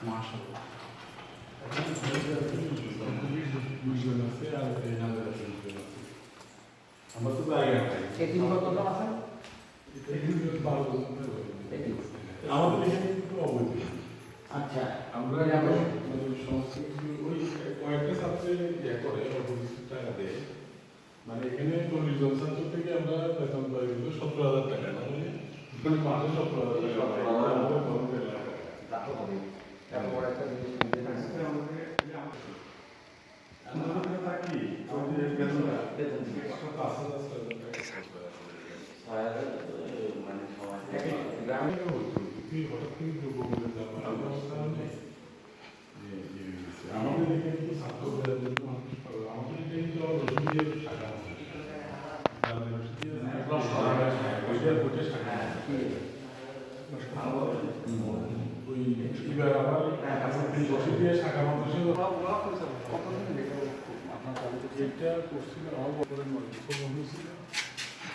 চমৎকার আমরা তো জায়গা পাই এটিম কতজন আছেন আমাদের এখানে কিন্তু অবৈধ আচ্ছা আমরা সমস্ত ওই কয়েকটা ছাত্রে ইয়ে করে টাকা দেয়। মানে এখানে চল্লিশ জন থেকে আমরা বেতন পাই সতেরো হাজার টাকা। না মানে মাসে সতেরো হাজার টাকা পাই। আমাদের বন্ধ এলাকা। আমাদের থাকি ওই যে বেতনটা পাঁচ হাজার ছয় হাজার টাকা গ্রামে হঠাৎ করে দ্রব্যমূল্যের দাম বাড়ার অবস্থা নেই যে ইয়ে হয়েছে। আমাদের এখানে কিন্তু ছাত্রদের জন্য। আমাদের এখানে কিন্তু আবার। গ্রামের রসুনের শাখা, আছে। এটা করছিল আমার বছরের নয় বছর বন্ধু ছিল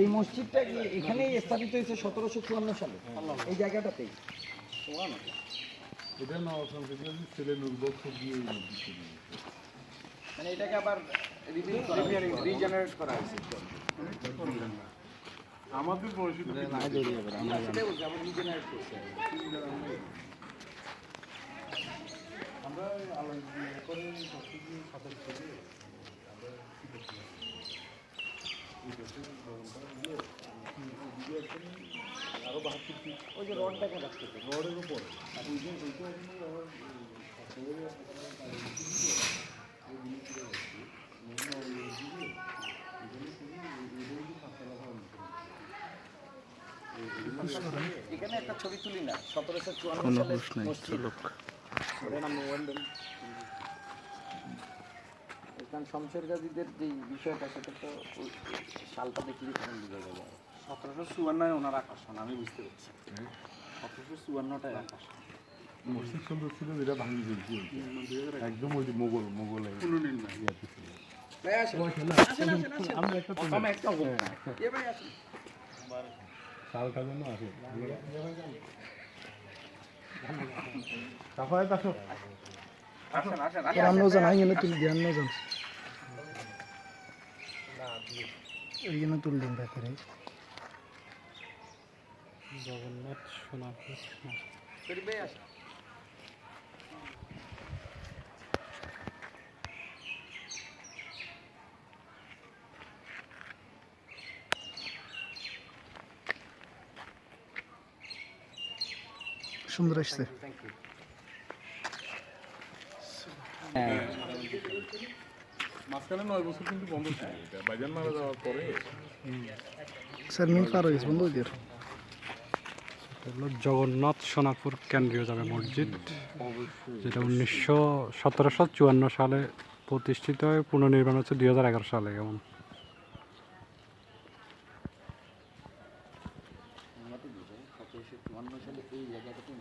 এই মসজিদটা কি এখানেই স্থাপিত হয়েছে সতেরোশো চুয়ান্ন সালে? এই জায়গাটাতেই? এটা না ওখান থেকে ছেলে নুরবক্ষ দিয়ে এই মসজিদ তৈরি মানে এটাকে আবার রিজেনারেট করা হয়েছে। আমাদের বয়সে তো কিছু নেই। সেটাই বলছি আবার রিজেনারেট করছে আমরা আলাদা ইয়ে করে সবকিছু সাতাশ থেকে আমরা কি করতে পারি? এই দেশে গরমটা ইয়ে, ওইদিকে একদম আরও বাহাত্তর ফিট ওই যে রড দেখা যাচ্ছে রডের উপর আর ওই এখানে একটা ছবি তুলি না সতেরোশো চুয়ান্ন সালে মসজিদ। কারণ শমশের গাজীদের যে বিষয়টা সেটা তো সালটা দেখলে বোঝা যাবে। সতেরোশো চুয়ান্নয় ওনার আকর্ষণ আমি বুঝতে পারছি। সতেরোশো চুয়ান্নটাই আকর্ষণ। মসজিদ সুন্দর ছিল যেটা ভাঙি ফেলছি একদম ওই যে মোগল মোগল। পুনর্নির্মাণ। ইয়াতে ছিল। ভাই আসেন। আসেন আসেন আসেন। আসেন। সালটা যেন আসে। তারপরে দেখো আসেন। আসেন রান্না জান আইনে তুল দিয়ে রান্না জান এইখানে তুল দিন ভেতরে জগন্নাথ সোনাপুর শরীফ ভাই আসেন সুন্দর আসছে থ্যাংক ইউ মাঝখানে নয় বছর কিন্তু বন্ধ ছিল। এটা বাইজান মারা যাওয়ার পরে। স্যার মিল পার হয়ে গেছে। বন্ধ হলো জগন্নাথ সোনাপুর কেন্দ্রীয় জামে মসজিদ যেটা উনিশশো সতেরোশো চুয়ান্ন সালে প্রতিষ্ঠিত হয়ে পুনর্নির্মাণ হচ্ছে দুই হাজার এগারো সালে এই জায়গাটাতে